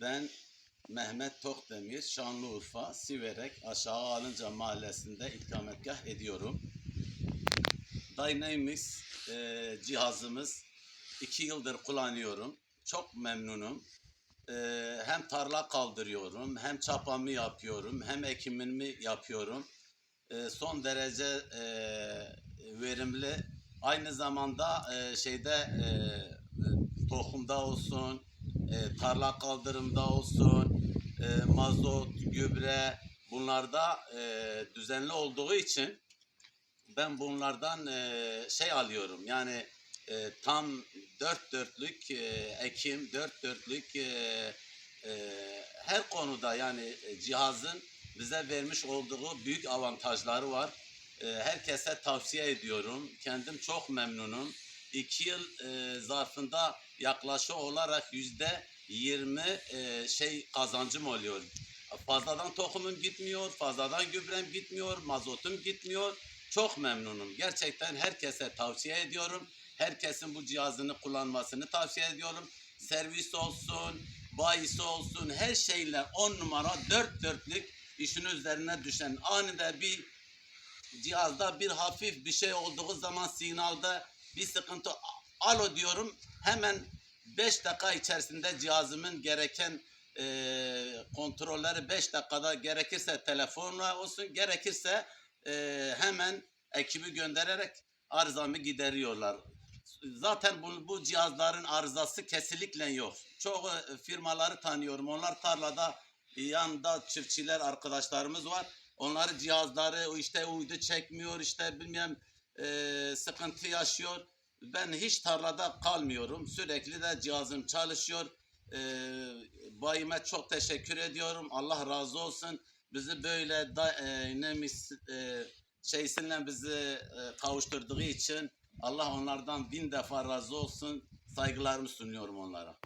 Ben Mehmet Tokdemir, Şanlıurfa, Siverek, Aşağı Alınca mahallesinde ikametgah ediyorum. Dynamics e, cihazımız iki yıldır kullanıyorum. Çok memnunum. E, hem tarla kaldırıyorum, hem çapamı yapıyorum, hem ekimimi yapıyorum. E, son derece e, verimli. Aynı zamanda e, şeyde e, tohumda olsun, e, tarla kaldırımda olsun, e, mazot, gübre bunlarda e, düzenli olduğu için ben bunlardan e, şey alıyorum. Yani e, tam dört dörtlük e, ekim, dört dörtlük e, e, her konuda yani e, cihazın bize vermiş olduğu büyük avantajları var. E, herkese tavsiye ediyorum. Kendim çok memnunum. İki yıl e, zarfında yaklaşık olarak yüzde yirmi e, şey kazancım oluyor. Fazladan tohumum gitmiyor, fazladan gübrem gitmiyor, mazotum gitmiyor. Çok memnunum. Gerçekten herkese tavsiye ediyorum. Herkesin bu cihazını kullanmasını tavsiye ediyorum. Servis olsun, bayisi olsun her şeyle on numara dört dörtlük işin üzerine düşen anında bir cihazda bir hafif bir şey olduğu zaman signalda bir sıkıntı alo diyorum hemen 5 dakika içerisinde cihazımın gereken e, kontrolleri 5 dakikada gerekirse telefonla olsun gerekirse e, hemen ekibi göndererek arızamı gideriyorlar. Zaten bu, bu cihazların arızası kesinlikle yok. Çok e, firmaları tanıyorum. Onlar tarlada yanında çiftçiler arkadaşlarımız var. Onları cihazları işte uydu çekmiyor işte bilmem e, sıkıntı yaşıyor. Ben hiç tarlada kalmıyorum. Sürekli de cihazım çalışıyor. E, bayime çok teşekkür ediyorum. Allah razı olsun. Bizi böyle da, e, ne mis- e, şeysinle bizi e, kavuşturduğu için Allah onlardan bin defa razı olsun. Saygılarımı sunuyorum onlara.